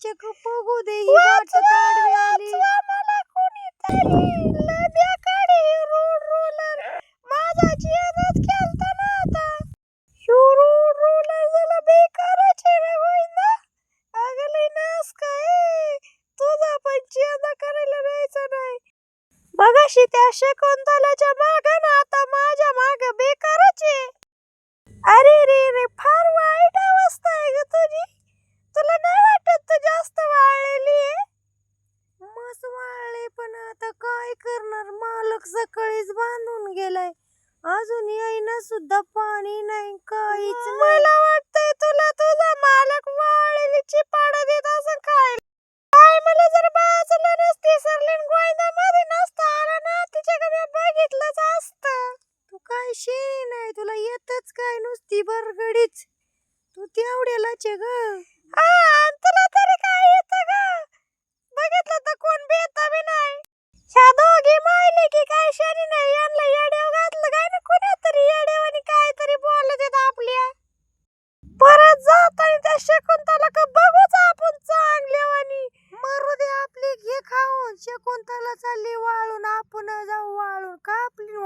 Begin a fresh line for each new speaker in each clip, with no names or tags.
चक पोगू दे मला कोणी तरी काढी रोड रोलर. माझा जीवनात खेळताना आता. शो रोड रोलर झाला बेकाराचे रे होय ना. अगले नास काय? तुझा पण जीवना करायला मिळायचा नाही. मगाशी त्या शकुंतलाच्या मागं ना आता माझ्या मागं बेकाराचे. मालक सकाळीच बांधून गेलाय. अजून येईना सुद्धा पाणी नाही काहीच मला वाटतंय तुला तुझा मालक वाळलेली चिपाड देत असं काय? काय मला जर बाजूला नसती सरलीन गोंदा मध्ये नसता आला ना तिच्याकडे बघितलंच असतं. तू काय शेणी नाही तुला येतच काय नुसती बरगडीच तू तेवढ्यालाच आहे ग. तुला तरी काय येतं ग? बघितलं तर कोण बेता बी नाही. ह्या दोघी मायले की काय शनी नाही यांना येड्याव घातलं काय ना कुणातरी येड्याव आणि काहीतरी बोलत येत आपल्या परत जात आणि त्या शकुंतला का बघूच आपण चांगल्यावानी. मरू दे आपली घे खाऊन. शकुंतला चालली वाळून आपण जाऊ वाळून. का आपली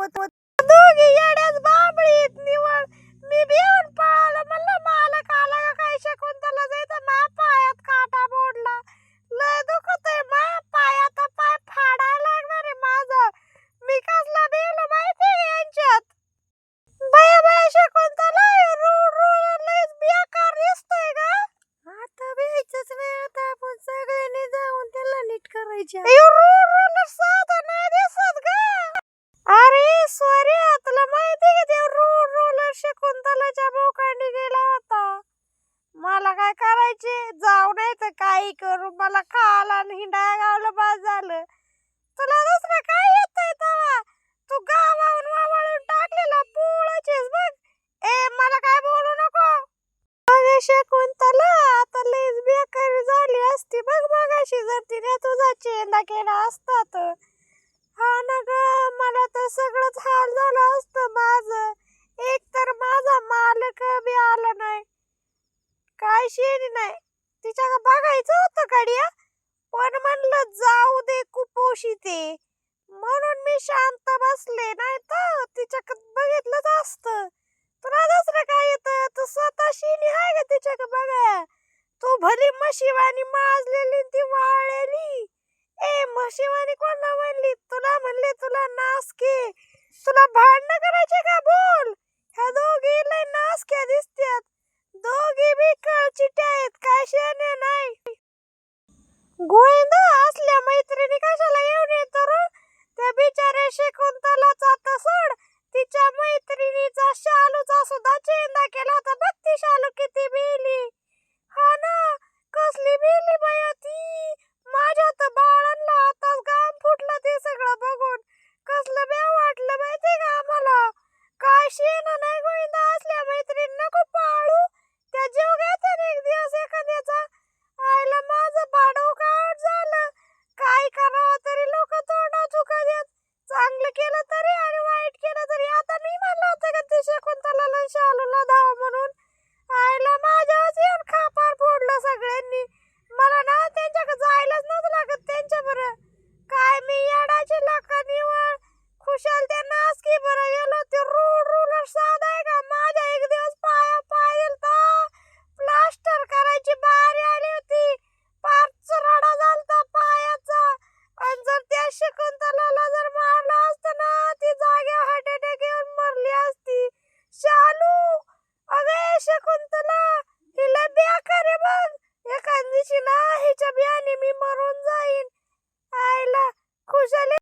नीट करायचे दिसत ग अरे सोर्या तुला माहिती का ते रोड रोलर शकुंतलाच्या बोकांडी गेला होता. मला काय करायचे? जाऊ नाही तर काही करू. मला खायला आणि हिंडाया गावलं बाद झालं. तुला दुसरं काय बघ जर तिने तुझा चेंदा केला असता तर हा ना ग मला तर सगळंच हाल झालं असतं माझं. एक तर माझा मालक बी आला नाही. काय शेणी नाही. तिच्या बघायचं होतं कडिया. पण म्हणलं जाऊ दे कुपोशी ते. म्हणून मी शांत बसले नाही तर तिच्या बघितलंच असतं. तुला दुसरं काय येतं? तू स्वतः शिनी आहे का तिच्याकडे बघा तू भली म्हशीवानी माजलेली ती वाळलेली. ए म्हशीवानी कोणा म्हणली? तुला म्हणले तुला नासके तुला भांडणं करायचे का बोल? ह्या दोघी लय नासक्या दिसत्यात. दोघी बी कळचिट्या आहेत काय शेणे नाही. गोविंद असल्या मैत्रिणी कशाला येऊन येतो का शालूला धाव म्हणून. आईला माझ्याच येऊन खापार फोडलं सगळ्यांनी. मला ना त्यांच्या शकुंतला हिला बेकार करे बघ एखाद दिवशी ना हिच्या बियाने मी मरून जाईन. आईला खुशाली